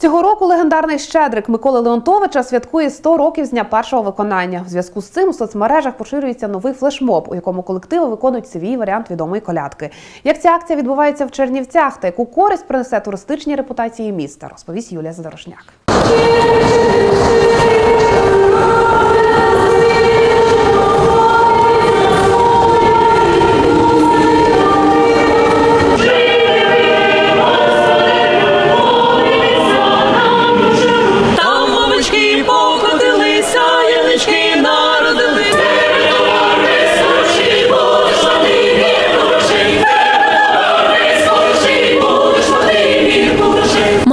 Цього року легендарний щедрик Миколи Леонтовича святкує 100 років з дня першого виконання. В зв'язку з цим у соцмережах поширюється новий флешмоб, у якому колективи виконують свій варіант відомої колядки. Як ця акція відбувається в Чернівцях та яку користь принесе туристичній репутації міста, розповість Юлія Задорожняк.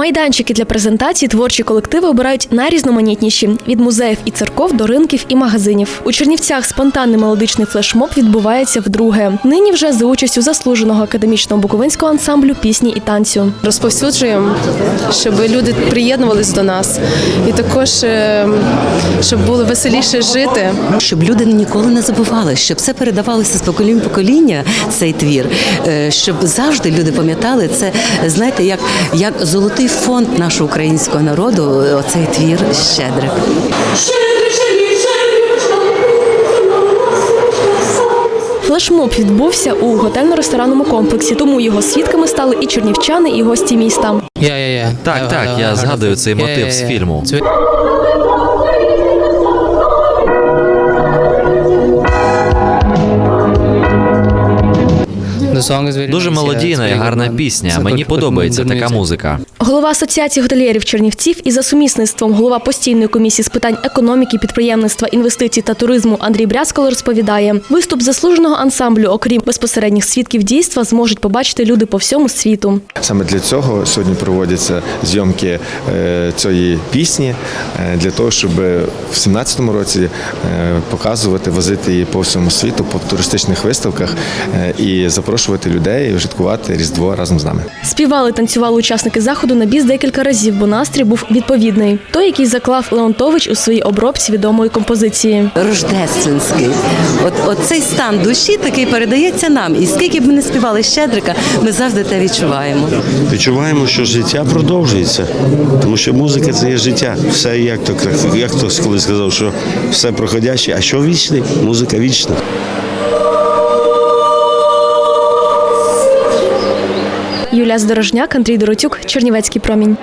Майданчики для презентації творчі колективи обирають найрізноманітніші від музеїв і церков до ринків і магазинів. У Чернівцях спонтанний мелодичний флешмоб відбувається вдруге. Нині вже за участю заслуженого академічного буковинського ансамблю пісні і танцю. розповсюджуємо, щоб люди приєднувались до нас, і також е, щоб було веселіше жити. щоб люди ніколи не забували, щоб це передавалося з покоління в покоління, цей твір, е, щоб завжди люди пам'ятали це, знаєте, як, як золотий фонд нашого українського народу, оцей твір щедрик. Флешмоб відбувся у готельно-ресторанному комплексі, тому його свідками стали і чернівчани, і гості міста. Я, я, я. Так, так, я згадую цей мотив з фільму. Дуже мелодійна і гарна пісня. Мені подобається така музика. Голова асоціації готельєрів Чернівців і за сумісництвом голова постійної комісії з питань економіки, підприємництва, інвестицій та туризму Андрій Брязкало розповідає, виступ заслуженого ансамблю, окрім безпосередніх свідків дійства, зможуть побачити люди по всьому світу. Саме для цього сьогодні проводяться зйомки е, цієї пісні е, для того, щоб в 17-му році е, показувати, возити її по всьому світу по туристичних виставках і запрошувати людей вжиткувати Різдво разом з нами. Співали, танцювали учасники заходу на біс декілька разів, бо настрій був відповідний. Той, який заклав Леонтович у своїй обробці відомої композиції. Рождественський. От, от цей стан душі такий передається нам. І скільки б ми не співали щедрика, ми завжди те відчуваємо. Відчуваємо, що життя продовжується, тому що музика це є життя. Все як то як хтось колись сказав, що все проходяще, а що вічне? Музика вічна. Юлія Здорожняк, Андрій Доротюк, Чернівецький промінь.